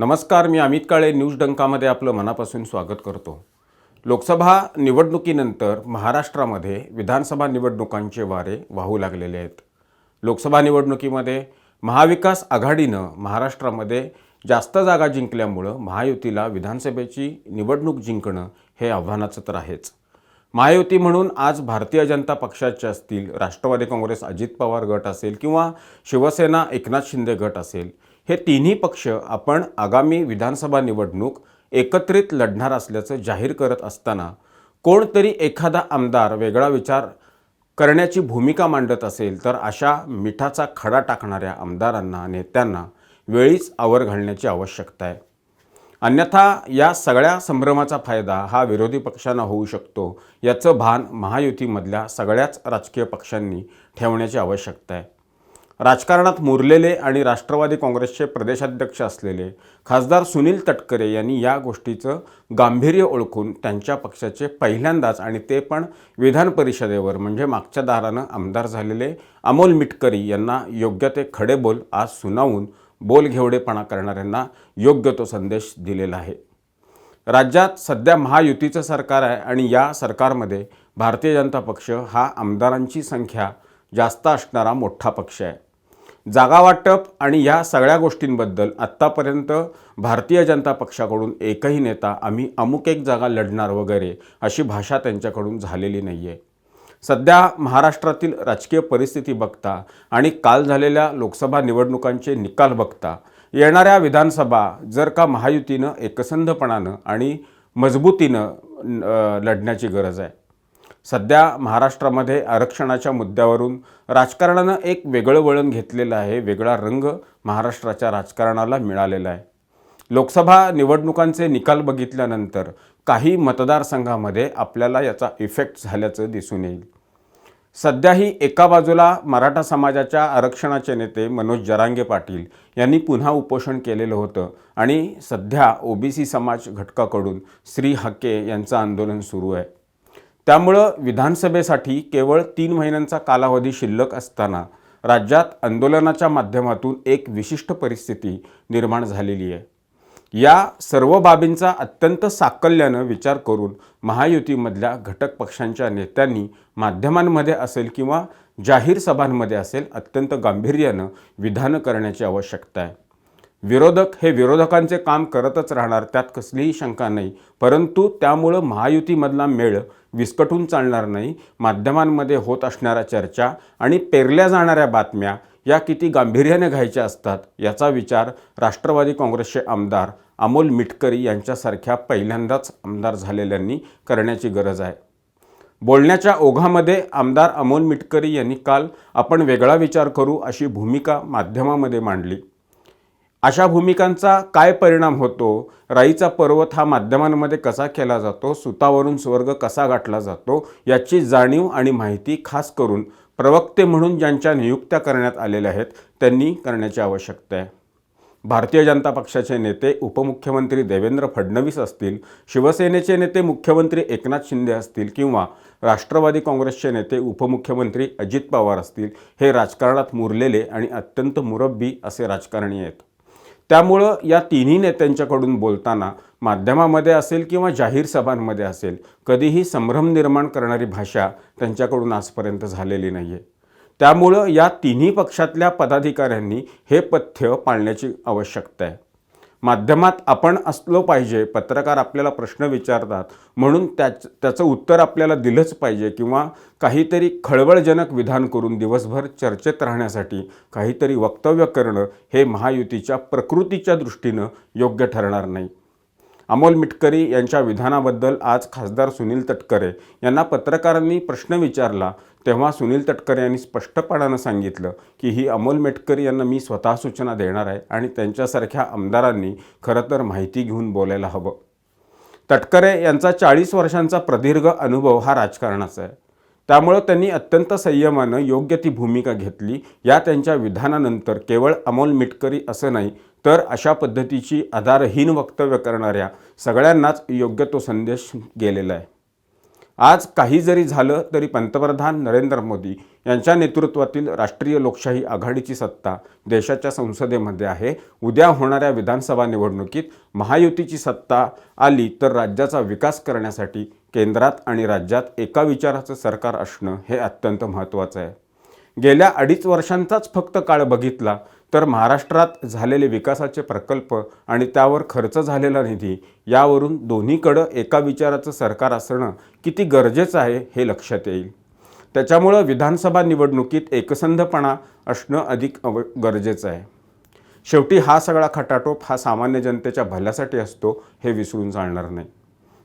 नमस्कार मी अमित काळे न्यूज डंकामध्ये आपलं मनापासून स्वागत करतो. लोकसभा निवडणुकीनंतर महाराष्ट्रामध्ये विधानसभा निवडणुकांचे वारे वाहू लागलेले आहेत. लोकसभा निवडणुकीमध्ये महाविकास आघाडीनं महाराष्ट्रामध्ये जास्त जागा जिंकल्यामुळं महायुतीला विधानसभेची निवडणूक जिंकणं हे आव्हानाचं तर आहेच. महायुती म्हणून आज भारतीय जनता पक्षाचे असतील राष्ट्रवादी काँग्रेस अजित पवार गट असेल किंवा शिवसेना एकनाथ शिंदे गट असेल हे तिन्ही पक्ष आपण आगामी विधानसभा निवडणूक एकत्रित लढणार असल्याचं जाहीर करत असताना कोणतरी एखादा आमदार वेगळा विचार करण्याची भूमिका मांडत असेल तर अशा मिठाचा खडा टाकणाऱ्या आमदारांना नेत्यांना वेळीच आवर घालण्याची आवश्यकता आहे. अन्यथा या सगळ्या संभ्रमाचा फायदा हा विरोधी पक्षांना होऊ शकतो याचं भान महायुतीमधल्या सगळ्याच राजकीय पक्षांनी ठेवण्याची आवश्यकता आहे. राजकारणात मुरलेले आणि राष्ट्रवादी काँग्रेसचे प्रदेशाध्यक्ष असलेले खासदार सुनील तटकरे यांनी या गोष्टीचं गांभीर्य ओळखून त्यांच्या पक्षाचे पहिल्यांदाच आणि ते पण विधान परिषदेवर म्हणजे मागच्या दारानं आमदार झालेले अमोल मिटकरी यांना योग्य ते खडे बोल आज सुनावून बोलघेवडेपणा करणाऱ्यांना योग्य तो संदेश दिलेला आहे. राज्यात सध्या महायुतीचं सरकार आहे आणि या सरकारमध्ये भारतीय जनता पक्ष हा आमदारांची संख्या जास्त असणारा मोठा पक्ष आहे. जागा वाटप आणि या सगळ्या गोष्टींबद्दल आत्तापर्यंत भारतीय जनता पक्षाकडून एकही नेता आम्ही अमुक एक जागा लढणार वगैरे अशी भाषा त्यांच्याकडून झालेली नाही आहे सध्या महाराष्ट्रातील राजकीय परिस्थिती बघता आणि काल झालेल्या लोकसभा निवडणुकांचे निकाल बघता येणाऱ्या विधानसभा जर का महायुतीनं एकसंधपणानं आणि मजबूतीनं लढण्याची गरज आहे. सध्या महाराष्ट्रामध्ये आरक्षणाच्या मुद्द्यावरून राजकारणानं एक वेगळं वळण घेतलेलं आहे वेगळा रंग महाराष्ट्राच्या राजकारणाला मिळालेला आहे. लोकसभा निवडणुकांचे निकाल बघितल्यानंतर काही मतदारसंघामध्ये आपल्याला याचा इफेक्ट झाल्याचं दिसून येईल. सध्याही एका बाजूला मराठा समाजाच्या आरक्षणाचे नेते मनोज जरांगे पाटील यांनी पुन्हा उपोषण केलेलं होतं आणि सध्या ओबीसी समाज घटकाकडून श्री हके यांचं आंदोलन सुरू आहे. त्यामुळं विधानसभेसाठी केवळ तीन महिन्यांचा कालावधी शिल्लक असताना राज्यात आंदोलनाच्या माध्यमातून एक विशिष्ट परिस्थिती निर्माण झालेली आहे. या सर्व बाबींचा अत्यंत साकल्यानं विचार करून महायुतीमधल्या घटक पक्षांच्या नेत्यांनी माध्यमांमध्ये असेल किंवा जाहीर सभांमध्ये असेल अत्यंत गांभीर्यानं विधानं करण्याची आवश्यकता आहे. विरोधक हे विरोधकांचे काम करतच राहणार त्यात कसलीही शंका नाही. परंतु त्यामुळं महायुतीमधला मेळ विस्कटून चालणार नाही माध्यमांमध्ये होत असणाऱ्या चर्चा आणि पेरल्या जाणाऱ्या बातम्या या किती गांभीर्याने घ्यायच्या असतात याचा विचार राष्ट्रवादी काँग्रेसचे आमदार अमोल मिटकरी यांच्यासारख्या पहिल्यांदाच आमदार झालेल्यांनी करण्याची गरज आहे. बोलण्याच्या ओघामध्ये आमदार अमोल मिटकरी यांनी काल आपण वेगळा विचार करू अशी भूमिका माध्यमामध्ये मांडली. अशा भूमिकांचा काय परिणाम होतो? राईचा पर्वत हा माध्यमांमध्ये कसा केला जातो? सुतावरून स्वर्ग कसा गाठला जातो? याची जाणीव आणि माहिती खास करून प्रवक्ते म्हणून ज्यांच्या नियुक्त्या करण्यात आलेल्या आहेत त्यांनी करण्याची आवश्यकता आहे. भारतीय जनता पक्षाचे नेते उपमुख्यमंत्री देवेंद्र फडणवीस असतील शिवसेनेचे नेते मुख्यमंत्री एकनाथ शिंदे असतील किंवा राष्ट्रवादी काँग्रेसचे नेते उपमुख्यमंत्री अजित पवार असतील हे राजकारणात मुरलेले आणि अत्यंत मुरब्बी असे राजकारणी आहेत. त्यामुळं या तिन्ही नेत्यांच्याकडून बोलताना माध्यमामध्ये असेल किंवा जाहीर सभांमध्ये असेल कधीही संभ्रम निर्माण करणारी भाषा त्यांच्याकडून आजपर्यंत झालेली नाही आहे त्यामुळं या तिन्ही पक्षातल्या पदाधिकाऱ्यांनी हे पथ्य पाळण्याची आवश्यकता आहे. माध्यमात आपण असलो पाहिजे पत्रकार आपल्याला प्रश्न विचारतात म्हणून त्याच त्याचं उत्तर आपल्याला दिलंच पाहिजे किंवा काहीतरी खळबळजनक विधान करून दिवसभर चर्चेत राहण्यासाठी काहीतरी वक्तव्य करणं हे महायुतीच्या प्रकृतीच्या दृष्टीनं योग्य ठरणार नाही. अमोल मिटकरी यांच्या विधानाबद्दल आज खासदार सुनील तटकरे यांना पत्रकारांनी प्रश्न विचारला तेव्हा सुनील तटकरे यांनी स्पष्टपणानं सांगितलं की ही अमोल मेटकरी यांना मी स्वतः सूचना देणार आहे आणि त्यांच्यासारख्या आमदारांनी खरं तर माहिती घेऊन बोलायला हवं. तटकरे यांचा चाळीस वर्षांचा प्रदीर्घ अनुभव हा राजकारणाचा आहे. त्यामुळं त्यांनी अत्यंत संयमानं योग्य ती भूमिका घेतली. या त्यांच्या विधानानंतर केवळ अमोल मिटकरी असं नाही तर अशा पद्धतीची आधारहीन वक्तव्य करणाऱ्या सगळ्यांनाच योग्य तो संदेश गेलेला आहे. आज काही जरी झालं तरी पंतप्रधान नरेंद्र मोदी यांच्या नेतृत्वातील राष्ट्रीय लोकशाही आघाडीची सत्ता देशाच्या संसदेमध्ये आहे. उद्या होणाऱ्या विधानसभा निवडणुकीत महायुतीची सत्ता आली तर राज्याचा विकास करण्यासाठी केंद्रात आणि राज्यात एका विचाराचं सरकार असणं हे अत्यंत महत्त्वाचं आहे. गेल्या अडीच वर्षांचाच फक्त काळ बघितला तर महाराष्ट्रात झालेले विकासाचे प्रकल्प आणि त्यावर खर्च झालेला निधी यावरून दोन्हीकडं एका विचाराचं सरकार असणं किती गरजेचं आहे हे लक्षात येईल. त्याच्यामुळं विधानसभा निवडणुकीत एकसंधपणा असणं अधिक अव गरजेचं आहे. शेवटी हा सगळा खटाटोप हा सामान्य जनतेच्या भल्यासाठी असतो हे विसरून चालणार नाही.